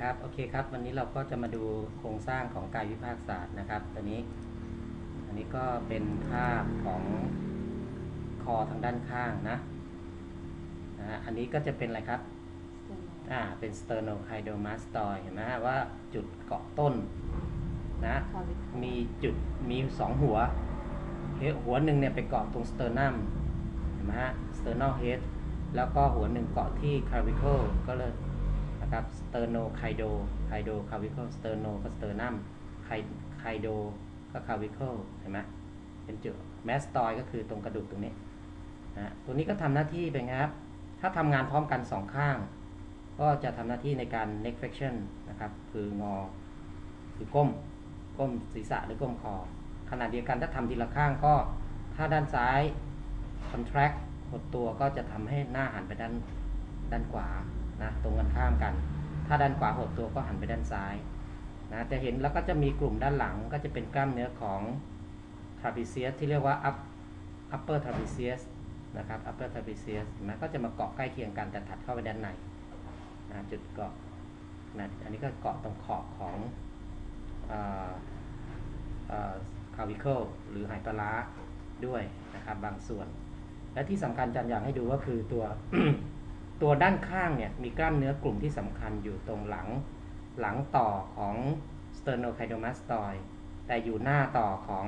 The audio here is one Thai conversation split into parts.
ครับโอเคครับวันนี้เราก็จะมาดูโครงสร้างของกายวิภาคศาสตร์นะครับตัวนี้ อันนี้ก็เป็นภาพของคอทางด้านข้างนะนะฮะอันนี้ก็จะเป็นอะไรครับอ่าเป็น sternocleidomastoid เห็นไหมฮะว่าจุดเกาะต้นนะมีจุดมีสองหัวเฮหัวหนึ่งเนี่ยไปเกาะตรง sternum เห็นไหมฮะ sternal head แล้วก็หัวหนึ่งเกาะที่ clavicle ก็เลย นะครับ sternocleido cleido clavicle sterno ก็ sternum cleido ก็ clavicle เห็นไหมเป็นจุด mastoid ก็คือตรงกระดูกตรงนี้นะตัวนี้ก็ทำหน้าที่เป็นไงครับ ถ้าทำงานพร้อมกันสองข้าง ก็จะทำหน้าที่ในการ neck flexion นะครับ คืองอ คือก้ม ก้มศีรษะหรือก้มคอ ขณะเดียวกันถ้าทำทีละข้างก็ ถ้าด้านซ้าย contract หดตัวก็จะทำให้หน้าหันไปด้านด้านขวา นะตรงกันข้ามกัน ถ้าด้านขวาหดตัวก็หันไปด้านซ้ายนะจะเห็นแล้วก็จะมีกลุ่มด้านหลังก็จะเป็นกล้ามเนื้อของ trapezius ที่เรียกว่า up upper trapezius นะครับ upper trapezius เห็นไหมก็จะมาเกาะใกล้เคียงกันแต่ถัดเข้าไปด้านในนะจุดเกาะนะอันนี้ก็เกาะตรงขอบของคาวิเคิลหรือไหปลาร้าด้วยนะครับบางส่วน และที่สำคัญจันอยากให้ดูก็คือตัว ตัวด้านข้างเนี่ยมีกล้ามเนื้อกลุ่มที่สำคัญอยู่ตรงหลัง หลังต่อของ sternocleidomastoid แต่อยู่หน้าต่อของ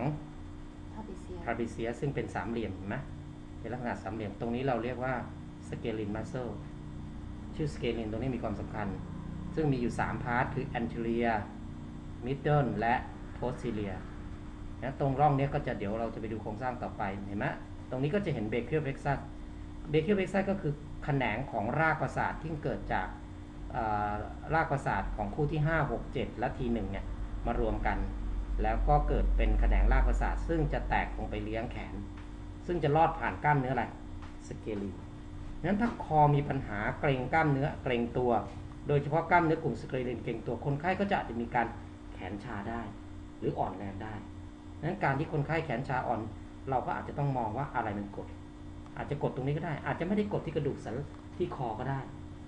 trapezius ซึ่งเป็นสามเหลี่ยมเห็นไหมเป็นลักษณะสามเหลี่ยมตรงนี้เราเรียกว่า scalene muscle ชื่อ scalene ตรงนี้มีความสำคัญ ซึ่งมีอยู่ 3 พาร์ทคือ anterior middle และ posterior นะตรงร่องนี้ก็จะเดี๋ยวเราจะไปดูโครงสร้างต่อไปเห็นไหมตรงนี้ก็จะเห็น brachial plexus brachial plexus ก็ เบเคือแขนงของรากประสาทที่เกิดจากรากประสาทของคู่ที่ 5 6 7 และทีหนึ่งเนี่ยมารวมกัน แล้วก็เกิดเป็นแขนงรากประสาท ซึ่งจะแตกลงไปเลี้ยงแขน ซึ่งจะลอดผ่านกล้ามเนื้ออะไรสเกลีนั้นถ้าคอมีปัญหาเกรงกล้ามเนื้อเกรงตัว โดยเฉพาะกล้ามเนื้อกลุ่มสเกลีนเกรงตัวคนไข้ก็จะอาจจะมีการแขนชาได้ หรืออ่อนแรงได้นั้นการที่คนไข้แขนชาอ่อน เราก็อาจจะต้องมองว่าอะไรมันกด อาจจะกดตรงนี้ก็ได้ อาจจะไม่ได้กดที่กระดูกสันที่คอก็ได้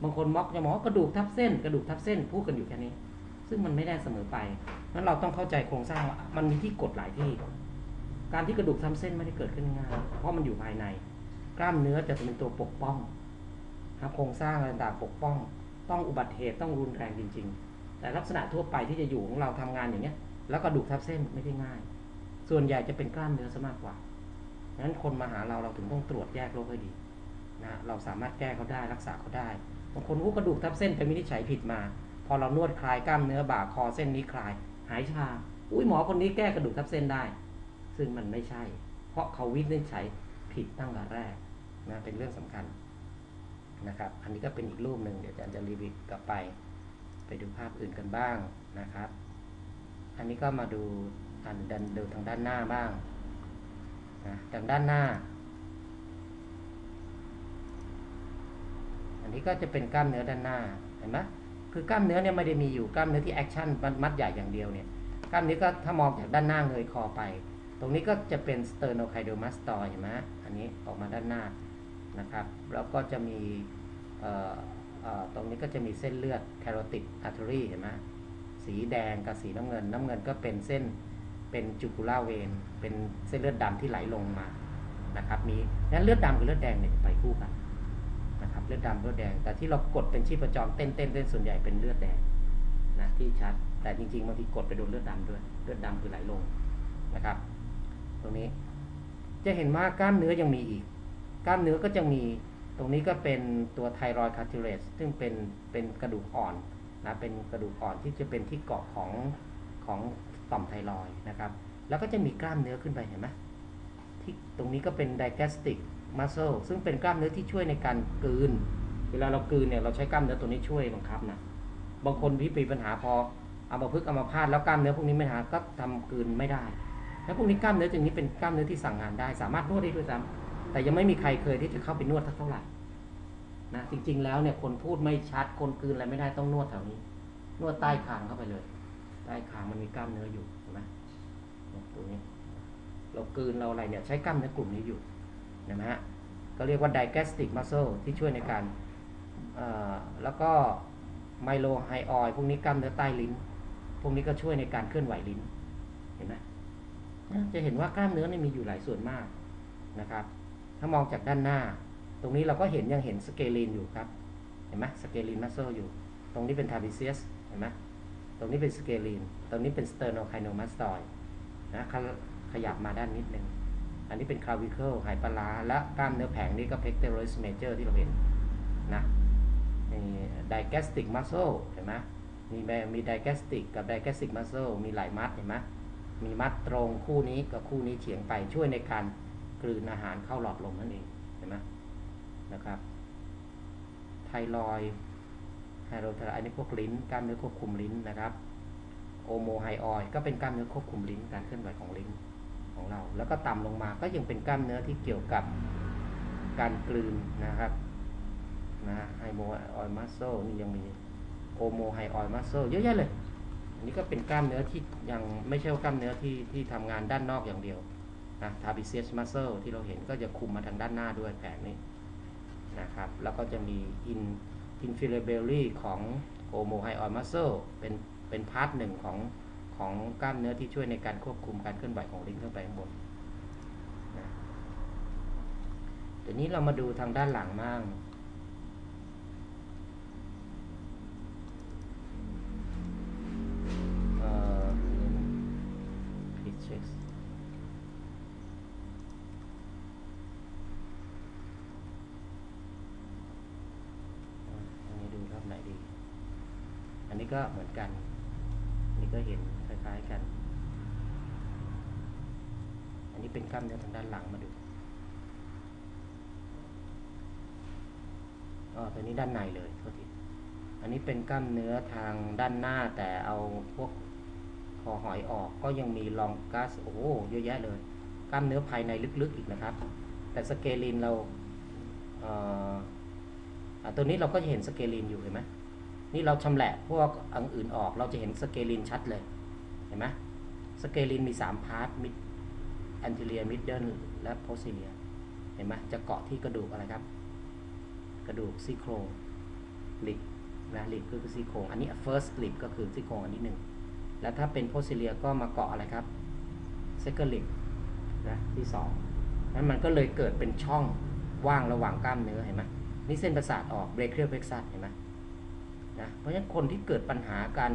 บางคนม็อกจะมองว่ากระดูกทับเส้น กระดูกทับเส้นพูดกันอยู่แค่นี้ ซึ่งมันไม่ได้เสมอไปนั้นเราต้องเข้าใจโครงสร้างว่ามันมีที่กดหลายที่ การที่กระดูกทับเส้นไม่ได้เกิดขึ้นง่ายเพราะมันอยู่ภายใน กล้ามเนื้อจะเป็นตัวปกป้องครับโครงสร้างอะไรต่างปกป้อง ต้องอุบัติเหตุต้องรุนแรงจริง ๆ แต่ลักษณะทั่วไปที่จะอยู่ของเราทำงานอย่างเนี้ย แล้วกระดูกทับเส้นไม่ได้ง่าย ส่วนใหญ่จะเป็นกล้ามเนื้อซะมากกว่า นั้นคนมาหาเราเราถึงต้องตรวจแยกโรคให้ดีนะเราสามารถแก้เขาได้รักษาเขาได้บางคนก็กระดูกทับเส้นไปวินิจฉัยผิดมา พอเรานวดคลายกล้ามเนื้อบ่าคอเส้นนี้คลาย หายชาอุ้ยหมอคนนี้แก้กระดูกทับเส้นได้ ซึ่งมันไม่ใช่ เพราะเขาวินิจฉัยผิดตั้งแต่แรกนะเป็นเรื่องสำคัญนะครับ อันนี้ก็เป็นอีกรูปหนึ่งเดี๋ยวอาจารย์จะรีวิวกลับไป ไปดูภาพอื่นกันบ้างนะครับ อันนี้ก็มาดูอันดันดูทางด้านหน้าบ้าง นะทางด้านหน้า อันนี้ก็จะเป็นกล้ามเนื้อด้านหน้าเห็นไหมคือกล้ามเนื้อเนี่ยไม่ได้มีอยู่กล้ามเนื้อที่แอคชั่นมัดใหญ่อย่างเดียวเนี่ยกล้ามเนื้อก็ถ้ามองจากด้านหน้าเงยคอไป ตรงนี้ก็จะเป็น sternocleidomastoid เห็นไหมอันนี้ออกมาด้านหน้านะครับ แล้วก็จะมีตรงนี้ก็จะมีเส้นเลือด carotid artery เห็นไหมสีแดงกับสีน้ำเงิน น้ำเงินก็เป็นเส้น เป็นจูกูล่าเวนเป็นเส้นเลือดดำที่ไหลลงมานะครับมีนั้นเลือดดำกับเลือดแดงเนี่ยไปคู่กันนะครับเลือดดำเลือดแดง แต่ที่เรากดเป็นชีพจรเต้นเต้นเต้นส่วนใหญ่เป็นเลือดแดงนะที่ชัด แต่จริงๆบางทีกดไปโดนเลือดดาด้วยเลือดดำคือไหลลงนะครับ ตรงนี้จะเห็นว่ากล้ามเนื้อยังมีอีก กล้ามเนื้อก็จะมีตรงนี้ก็เป็นตัวไทรอยด์คาร์ทิเลสซึ่งเป็นเป็นกระดูกอ่อนนะเป็นกระดูกอ่อนที่จะเป็นที่เกาะของของ ต่อมไทรอยนะครับ แล้วก็จะมีกล้ามเนื้อขึ้นไปเห็นไหมที่ตรงนี้ก็เป็น digastric muscle ซึ่งเป็นกล้ามเนื้อที่ช่วยในการกลืน เวลาเรากลืนเนี่ยเราใช้กล้ามเนื้อตัวนี้ช่วยบังคับนะบางคนพี่ปีปัญหาพอเอามาพึกเอามาพาดแล้วกล้ามเนื้อพวกนี้ไม่หาก็ทำกลืนไม่ได้ แล้วพวกนี้กล้ามเนื้อจึงนี้เป็นกล้ามเนื้อที่สั่งงานได้ สามารถนวดได้ด้วยซ้ำแต่ยังไม่มีใครเคยที่จะเข้าไปนวดเท่าไหร่นะจริงๆแล้วเนี่ยคนพูดไม่ชัดคนกลืนอะไรไม่ได้ต้องนวดแถวนี้ นวดใต้คางเข้าไปเลย ใต้คางมันมีกล้ามเนื้ออยู่เห็นไหมตัวนี้เรากลืนเราอะไรเนี่ยใช้กล้ามเนื้อกลุ่มนี้อยู่นะฮะก็เรียกว่า digastric muscle ที่ช่วยในการแล้วก็ไมโลไฮออยพวกนี้กล้ามเนื้อใต้ลิ้น พวกนี้ก็ช่วยในการเคลื่อนไหวลิ้น เห็นไหมจะเห็นว่ากล้ามเนื้อนี่มีอยู่หลายส่วนมากนะครับ ถ้ามองจากด้านหน้า ตรงนี้เราก็เห็นยังเห็นสเกลีนอยู่ครับ เห็นไหมสเกลีนมัสเซลอยู่ ตรงนี้เป็นทาบิเซียส เห็นไหม ตรงนี้เป็นสเกลีนตรงนี้เป็นสเตอร์โนไคโนมัสตอยนะขยขยับมาด้านนิดนึง อันนี้เป็นคลาวิเคิลไหปลาและกล้ามเนื้อแผงนี่ก็เพกเตอร์สเมเจอร์ที่เราเห็นนะนี่ไดแกสติกมัสเซเห็นไหมมีมีไดแกสติกกับไดแกสติกมัสเซมีหลายมัดเห็นไหมมีมัดตรงคู่นี้กับคู่นี้เฉียงไปช่วยในการกลืนอาหารเข้าหลอดลมนั่นเองเห็นไหมนะครับไทรอย ไฮโดรไทรอยด์อันนี้พวกลิ้นกล้ามเนื้อควบคุมลิ้นนะครับโอโมไฮออยก็เป็นกล้ามเนื้อควบคุมลิ้นการเคลื่อนไหวของลิ้นของเรา แล้วก็ต่ำลงมาก็ยังเป็นกล้ามเนื้อที่เกี่ยวกับการกลืนนะครับนะไฮโมไฮออยมัสโซนี่ยังมีโอโมไฮออยมัสโซเยอะแยะเลยอันนี้ก็เป็นกล้ามเนื้อที่ยังไม่ใช่ว่ากล้ามเนื้อที่ที่ทำงานด้านนอกอย่างเดียวนะทาบิเซียสมัสเซลที่เราเห็นก็จะคุมมาทางด้านหน้าด้วยแผงนี้นะครับ แล้วก็จะมีอิน อินฟิลเบลลี่ของโอโมไฮออยมัสเซลเป็นเป็นพาร์ทหนึ่งของของกล้ามเนื้อที่ช่วยในการควบคุมการเคลื่อนไหวของลิ้นขึ้นไปข้างบนนะเดี๋ยวนี้เรามาดูทางด้านหลังมั่งเอ่อ p i check อ่าอันนี้ดูรอบไหนดี อั นี้ก็เหมือนกันนนี้ก็เห็นคล้ายๆกัน อันนี้เป็นกล้ามเนื้อทางด้านหลังมาดูอ๋อตัวนี้ด้านในเลยโทษทีอันนี้เป็นกล้ามเนื้อทางด้านหน้าแต่เอาพวกคอหอยออกก็ยังมีลองกัสโอ้โหเยอะแยะเลย กล้ามเนื้อภายในลึกๆอีกนะครับ แต่สเกลินเราเอ่อตัวนี้เราก็จะเห็นสเกลีนอยู่เห็นไหม นี่เราชำแหละพวกอันอื่นออกเราจะเห็นสเกลีนชัดเลย เห็นไหมสเกลีนมี 3 พาร์ทมิดแอนติเลียมิดเดิลและโพซิเลียเห็นไหมจะเกาะที่กระดูกอะไรครับ กระดูกซี่โครงลิบนะลิบก็คือซี่โครงอันนี้ first lip ก็คือซี่โครงอันที่หนึ่งแล้วถ้าเป็นโพซิเลียก็มาเกาะอะไรครับ second lip นะที่สองนั้นมันก็เลยเกิดเป็นช่องว่างระหว่างกล้ามเนื้อเห็นไหมนี่เส้นประสาทออกเบรคเคียลเพกซัสเห็นไหม นะเพราะฉะนั้นคนที่เกิดปัญหาการ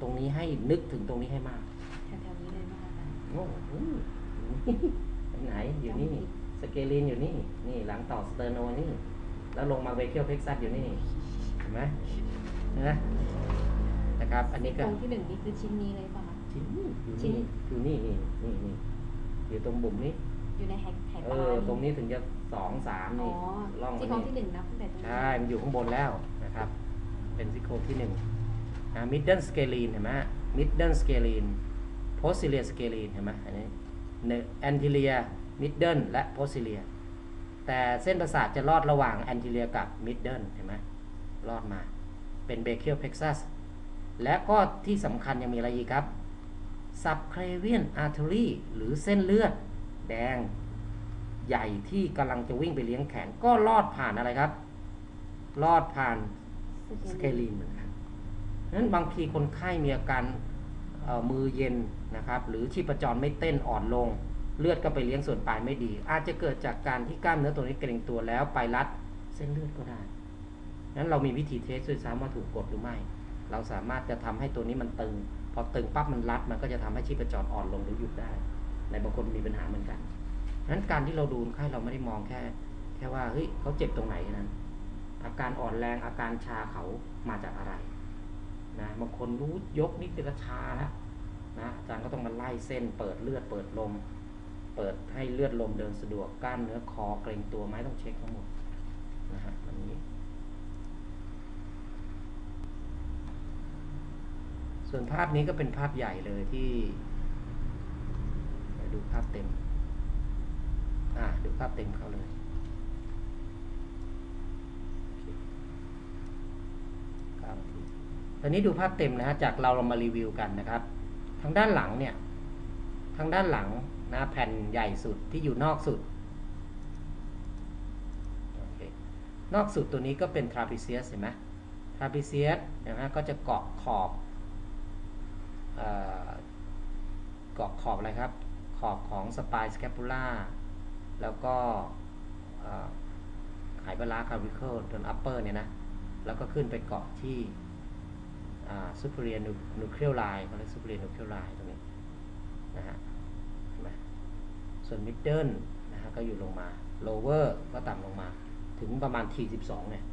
ตรงนี้ให้นึกถึงตรงนี้ให้มากแถวๆนี้เลยป่ะคะอาจารย์โอ้โหไปไหนอยู่นี่สเกลินอยู่นี่ นี่หลังต่อสเตอร์โนนี่ แล้วลงมาเบรคเคียลเพกซัสอยู่นี่เห็นไหมเห็นไหมนะครับอันนี้ตก็รงที่หนึ่งนี่คือชิ้นนี้เลยป่ะคะชิ้นนี้อยู่ชิ้นี่นอยู่นี่นี่นี่นี่อยู่ตรงบุ่มนี้อยู่ในแฮกแฮกเอปลาอนี่ตรงนี้ถึงจะสองสามอ๋อนี่ล่องที่มาของนี่ที่หนึ่งนับตั้งแต่ตรงนี้ใช่มันอยู่ข้างบนแล้วนะครับ เป็นซิโคที่หนึ่งนะ middle scalene เห็นไหม middle scalene posterior scalene เห็นไหมอันนี้ anterior middle และ posterior แต่เส้นประสาทจะลอดระหว่าง anterior กับ middle เห็นไหมลอดมาเป็น brachial plexus และก็ที่สำคัญยังมีอะไรอีกครับ subclavian artery หรือเส้นเลือด แดง ใหญ่ที่กำลังจะวิ่งไปเลี้ยงแขน ก็ลอดผ่านอะไรครับ ลอดผ่าน สเกลีนเหมือนกันนั้นบางทีคนไข้มีอาการมือเย็นนะครับ หรือชีพจรไม่เต้นอ่อนลง เลือดก็ไปเลี้ยงส่วนปลายไม่ดี อาจจะเกิดจากการที่กล้ามเนื้อตัวนี้เกร็งตัวแล้วไปรัดเส้นเลือดก็ได้นั้นเรามีวิธีเทสด้วยซ้ำว่าถูกกดหรือไม่ เราสามารถจะทำให้ตัวนี้มันตึง พอตึงปั๊บมันรัด มันก็จะทำให้ชีพจรอ่อนลงหรือหยุดได้ ในบางคนมีปัญหาเหมือนกันนั้นการที่เราดูคนไข้เราไม่ได้มองแค่ แค่ว่าเฮ้ยเขาเจ็บตรงไหนนั้น อาการอ่อนแรงอาการชาเขามาจากอะไรนะบางคนรู้ยกนิดเดียวก็ชาแล้วนะอาจารย์ก็ต้องมาไล่เส้น เปิดเลือดเปิดลม เปิดให้เลือดลมเดินสะดวกกล้ามเนื้อคอเกรงตัวไหมต้องเช็คทั้งหมดนะฮะมันนี้ ส่วนภาพนี้ก็เป็นภาพใหญ่เลยที่ดูภาพเต็ม อ่าดูภาพเต็มเขาเลยโอเคเก้านาที ตอนนี้ดูภาพเต็มนะฮะจากเราเรามารีวิวกันนะครับ ทางด้านหลังเนี่ยทางด้านหลังนะแผ่นใหญ่สุดที่อยู่นอกสุดอนอกสุดตัวนี้ก็เป็นทราปิเซียสเห็นไหมทาปิเซียสนะฮะก็จะเกาะขอบเกาะขอบอะไรครับ ขอบของสปายสแคปูล่าแล้วก็เอ่อไขปลาร้าคาริเคิลจนอัปเปอร์เนี่ยนะ แล้วก็ขึ้นไปเกาะที่ ซูเปอร์เรียนูเคลียร์ไลน์เขาเรียกซูเปอร์เรียนูเคลียร์ไลน์ตรงนี้นะฮะส่วนมิดเดิลนะฮะก็อยู่ลงมาโลเวอร์ก็ต่ำลงมา ถึงประมาณ T12 เนี่ย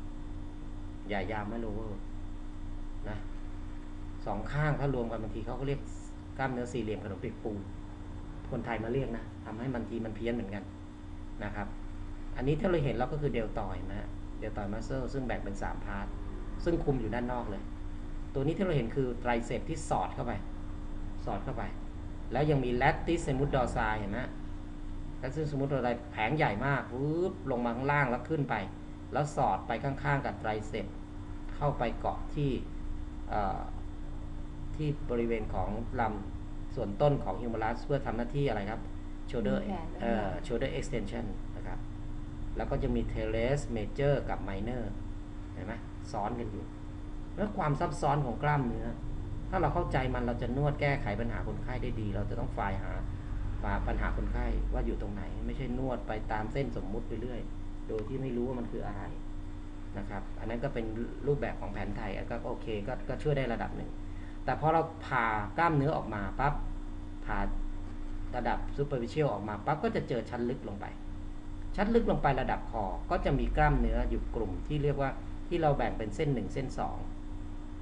อย่ายาวไม่โลเวอร์นะสองข้างถ้ารวมกันบางทีเขาก็เรียกกล้ามเนื้อสี่เหลี่ยมขนมปีกปูคนไทยมาเรียกนะทำให้บางทีมันเพี้ยนเหมือนกันนะครับ อันนี้ถ้าเราเห็นเราก็คือเดลตอยนะฮะเดลตอยมัสเซลซึ่งแบ่งเป็น 3 พาร์ท ซึ่งคุมอยู่ด้านนอกเลย ตัวนี้ที่เราเห็นคือไตรเซปที่สอดเข้าไป สอดเข้าไป แล้วยังมีแลตติสเซมุดดอซาเห็นไหมแลตติสเซมุดดอซาแผงใหญ่มากวืบลงมาข้างล่างแล้วขึ้นไป แล้วสอดไปข้างๆ กับไตรเซปเข้าไปเกาะที่เอ่อที่บริเวณของลำส่วนต้นของฮิวมาลัสเพื่อทำหน้าที่อะไรครับ shoulder แขนเอ่อ shoulder extension นะครับ แล้วก็จะมี teres major กับ minor เห็นไหมซ้อนกันอยู่ แล้วความซับซ้อนของกล้ามเนื้อ ถ้าเราเข้าใจมันเราจะนวดแก้ไขปัญหาคนไข้ได้ดี เราจะต้องฝ่ายหาหาปัญหาคนไข้ว่าอยู่ตรงไหน ไม่ใช่นวดไปตามเส้นสมมุติไปเรื่อย โดยที่ไม่รู้ว่ามันคืออะไรนะครับ อันนั้นก็เป็นรูปแบบของแผนไทยก็โอเคก็ก็ช่วยได้ระดับหนึ่ง แต่พอเราผ่ากล้ามเนื้อออกมาปั๊บผ่าระดับซูเปอร์ฟิเชียลออกมาปั๊บก็จะเจอชั้นลึกลงไป ชั้นลึกลงไประดับคอก็จะมีกล้ามเนื้ออยู่กลุ่มที่เรียกว่าที่เราแบ่งเป็นเส้น 1 เส้น 2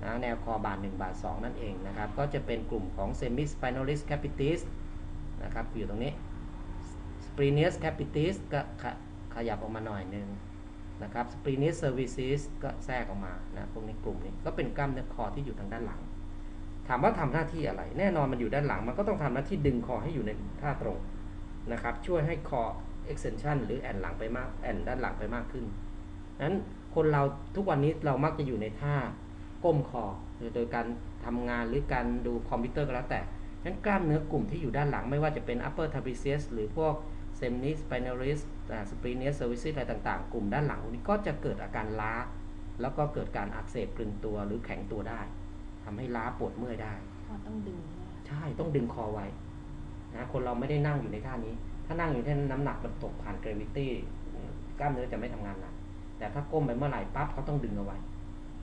นะแนวคอบาท1บาท2 นั่นเองนะครับ ก็จะเป็นกลุ่มของ semi spinalis capitis นะครับอยู่ตรงนี้ splenius capitis ก็ขะขยับออกมาหน่อยหนึงนะครับ splenius cervicis ก็แทรกออกมานะพวกนี้กลุ่มนี้ก็เป็นกล้ามเนื้อคอที่อยู่ทางด้านหลัง ถามว่าทำหน้าที่อะไร แน่นอนมันอยู่ด้านหลัง มันก็ต้องทำหน้าที่ดึงคอให้อยู่ในท่าตรงนะครับ ช่วยให้คอ extension หรือแอนหลังไปมากแอนด้านหลังไปมากขึ้นนั้นคนเราทุกวันนี้เรามักจะอยู่ในท่า ก้มคอโดยการทำงานหรือการดูคอมพิวเตอร์ก็แล้วแต่นั้นกล้ามเนื้อกลุ่มที่อยู่ด้านหลังไม่ว่าจะเป็น upper trapezius หรือพวก semi spinalis อ่า splenius cervicis อะไรต่างๆ กลุ่มด้านหลังพวกนี้ก็จะเกิดอาการล้า แล้วก็เกิดการอักเสบกลึงตัวหรือแข็งตัวได้ทำให้ล้าปวดเมื่อยได้พอต้องดึงนะคะใช่ต้องดึงคอไว้นะคนเราไม่ได้นั่งอยู่ในท่านี้ ถ้านั่งอยู่ที่น้ำหนักมันตกผ่านเกรวิตี้กล้ามเนื้อจะไม่ทำงานหนักแต่ถ้าก้มไปเมื่อไหร่ปั๊บเขาต้องดึงเอาไว้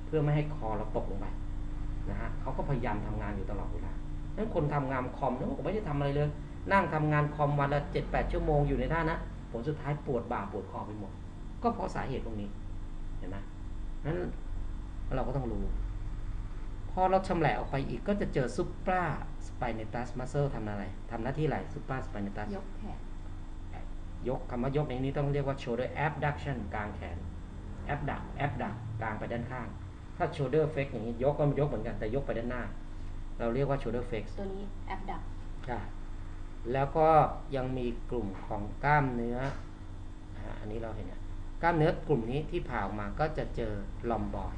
เพื่อไม่ให้คอเราตกลงไปนะฮะเขาก็พยายามทำงานอยู่ตลอดเวลานั้นคนทำงานคอมเนี่ยผมไม่ได้ทำอะไรเลย นั่งทำงานคอมวันละเจ็ดแปดชั่วโมงอยู่ในท่านะผลสุดท้ายปวดบ่าปวดคอไปหมด ก็เพราะสาเหตุตรงนี้เห็นไหมนั้นเราก็ต้องรู้ พอเราชำแหละออกไปอีกก็จะเจอซุปปราสไปเนตัสมัสเซลทำอะไรทำหน้าที่อะไรซุปปราสไปเนตัสยกแขนยกคำว่ายกในนี้ต้องเรียกว่า shoulder abduction กลางแขน abduct abduct กลางไปด้านข้าง ถ้า shoulder flex อย่างนี้ยกก็ยกเหมือนกันแต่ยกไปด้านหน้า เราเรียกว่า shoulder flex ตัวนี้แอปดับใช่แล้วก็ยังมีกลุ่มของกล้ามเนื้ออ่าอันนี้เราเห็นนะกล้ามเนื้อกลุ่มนี้ที่ผ่าออกมาก็จะเจอลอมบอย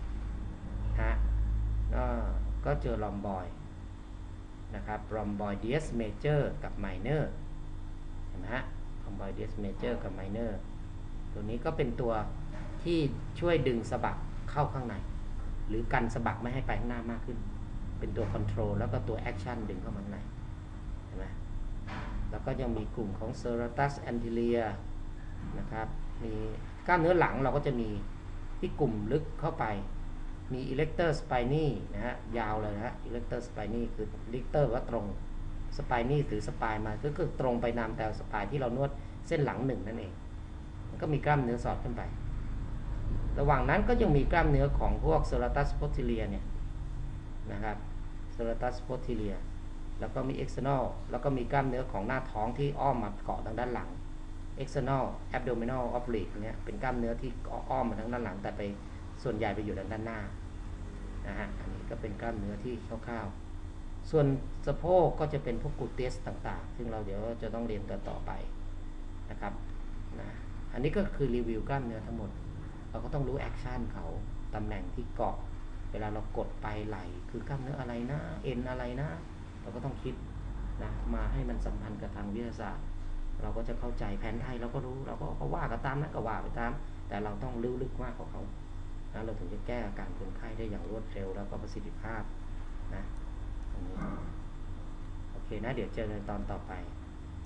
ฮะอ่าก็เจอลอมบอยนะครับลอมบอยเดียสเมเจอร์กับไมเนอร์เห็นไหมฮะลอมบอยเดียสเมเจอร์กับไมเนอร์ตัวนี้ก็เป็นตัวที่ช่วยดึงสะบักเข้าข้างใน หรือกันสะบักไม่ให้ไปข้างหน้ามากขึ้น เป็นตัวคอนโทรลแล้วก็ตัวแอคชั่นดึงเข้ามาในเห็นไหมแล้วก็ยังมีกลุ่มของ serratus anterior นะครับมีกล้ามเนื้อหลังเราก็จะมีที่กลุ่มลึกเข้าไปมี erector spiny นะฮะยาวเลยนะฮะ erector spiny คือ erector ว่าตรง spiny ถือสปายมาก็คือตรงไปนามแตวสปายที่เรานวดเส้นหลังหนึ่งนั่นเองมันก็มีกล้ามเนื้อสอดขึ้นไป ระหว่างนั้นก็ยังมีกล้ามเนื้อของพวก serratus posterior เนี่ยนะครับ serratus posterior แล้วก็มี external แล้วก็มีกล้ามเนื้อของหน้าท้องที่อ้อมมาเกาะทางด้านหลัง external abdominal oblique เนี่ยเป็นกล้ามเนื้อที่อ้อมมาทางด้านหลัง แต่ไปส่วนใหญ่ไปอยู่ทางด้านหน้านะฮะอันนี้ก็เป็นกล้ามเนื้อที่คร่าวๆ ส่วนสะโพกก็จะเป็นพวกกูเตสต่างๆ ซึ่งเราเดี๋ยวจะต้องเรียนกันต่อไปนะครับนะอันนี้ก็คือรีวิวกล้ามเนื้อทั้งหมด เราก็ต้องรู้แอคชั่นเขาตำแหน่งที่เกาะ เวลาเรากดไปไหลคือกล้ามเนื้ออะไรนะเอ็นอะไรนะ เราก็ต้องคิดนะมาให้มันสัมพันธ์กับทางวิทยาศาสตร์ เราก็จะเข้าใจแผนไทยเราก็รู้เราก็ก็ว่ากันตามนั้นก็ว่าไปตาม แต่เราต้องรู้ลึกมากกว่าเขานะเราถึงจะแก้อาการคนไข้ได้อย่างรวดเร็วแล้วก็ประสิทธิภาพนะตรงนี้โอเคนะเดี๋ยวเจอกันตอนต่อไป